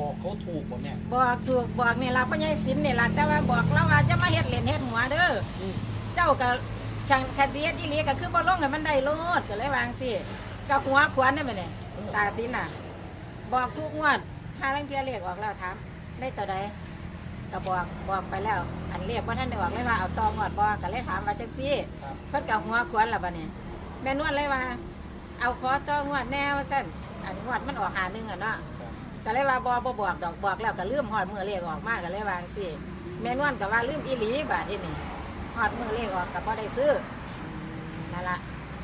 บอกเขาถูกบ่แม่บอกถูกบอกนี่ล่ะพ่อใหญ่สินนี่ล่ะแต่ว่าบอกเราว่าจะมาเฮ็ดเล่นเฮ็ดหัวเด้ออมเจ้าก็ช่างคดีอีหลีก็คือบ่ลงให้มันได้โลดก็เลยวาจั่งสิกับหัวขวานได้ไหมเนี่ยตาสินน่ะ บอกทุกงวดห้าลังเทียเรียกออกแล้วถามได้ตัวใดก็บอกบอกไปแล้ว อันเรียกว่าท่านได้ออกเลยว่าเอาตองวดบอกก็เลยถามว่าจังซี่ครับเพิ่นกับหัวขวานล่ะบัดนี้แม่นวดเลยว่า เอาขอตองวดแนวซั่นอันงวดมันออกหาหนึงอะเนาะครับ ก็เลยว่าบอบบอกดอกบอกแล้วก็ลืมหอดมือเลขออกมาก็เลยวาจั่งสิแม่นวลก็ว่าลืมอีหลีบาดนี้นี่หอดมือเลขออกก็บ่ได้ซื้อนั่นละ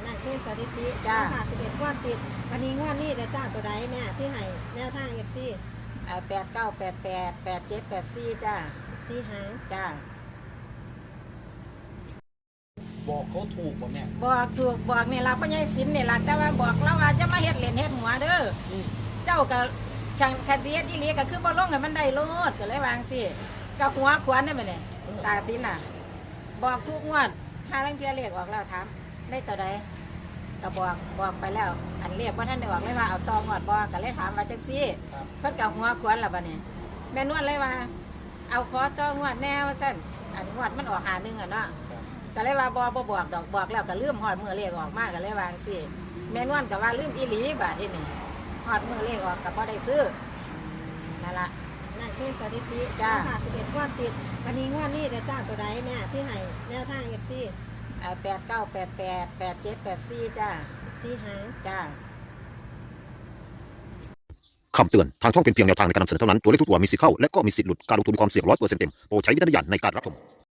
นั่นคือสถิติจ้าค่ะสิบเอ็ดงวดติด วันนี้งวดนี้เด้อจ้าตัวใดแม่ที่ให้แนวทางเอฟซีแปดเก้าแปดแปดแปดเจ็ดแปดสี่จ้าซีหางจ้าบอกเขาถูกบ่แม่ บอกถูกบอกนี่ล่ะพ่อใหญ่สินนี่ล่ะแต่ว่าบอกเราว่าจะมาเฮ็ดเล่นเฮ็ดหัวเด้ออืมเจ้าก็ ช่างคดีอีหลีก็คือบ่ลงให้มันได้โลดก็เลยวาจั่งสิกับหัวขวานได้ไหมเนี่ยตาสินน่ะ บอกทุกงวดห้าลังเทียเรียกออกแล้วถามได้ตัวใดก็บอกบอกไปแล้ว อันเรียกว่าท่านได้ออกเลยว่าเอาตองวดบอกก็เลยถามว่าจังซี่ครับเพิ่นกับหัวขวานล่ะบัดนี้แม่นวลเลยว่า เอาขอตองวดแนวซั่นอันงวดมันออกหาหนึงอะเนาะครับก็เลยว่าบ่บ่บอกดอกบอกแล้วก็ลืมฮอดมือเลขออกมาก็เลยวาจังซี่แม่นวลก็ว่าลืมอีหลีบาดนี้นี่ ฮอดมือเลขออกก็บ่ได้ซื้อนั่นล่ะนั่นคือสถิติจ้าค่ะสิบเอ็ดงวดติด วันนี้งวดนี้เด้อจ้าตัวใดแม่ที่ให้แนวทางเอฟซีแปดเก้าแปดแปดแปดเจ็ดแปดสี่จ้าซีหาง จ้า คำเตือน ทางช่องเป็นเพียงแนวทางในการนำเสนอเท่านั้น ตัวเลขทุกตัวมีสิทธิ์เข้า และก็มีสิทธิ์หลุด การลงทุนมีความเสี่ยงร้อยเปอร์เซ็นต์เต็ม โปรดใช้วิจารณญาณในการรับชม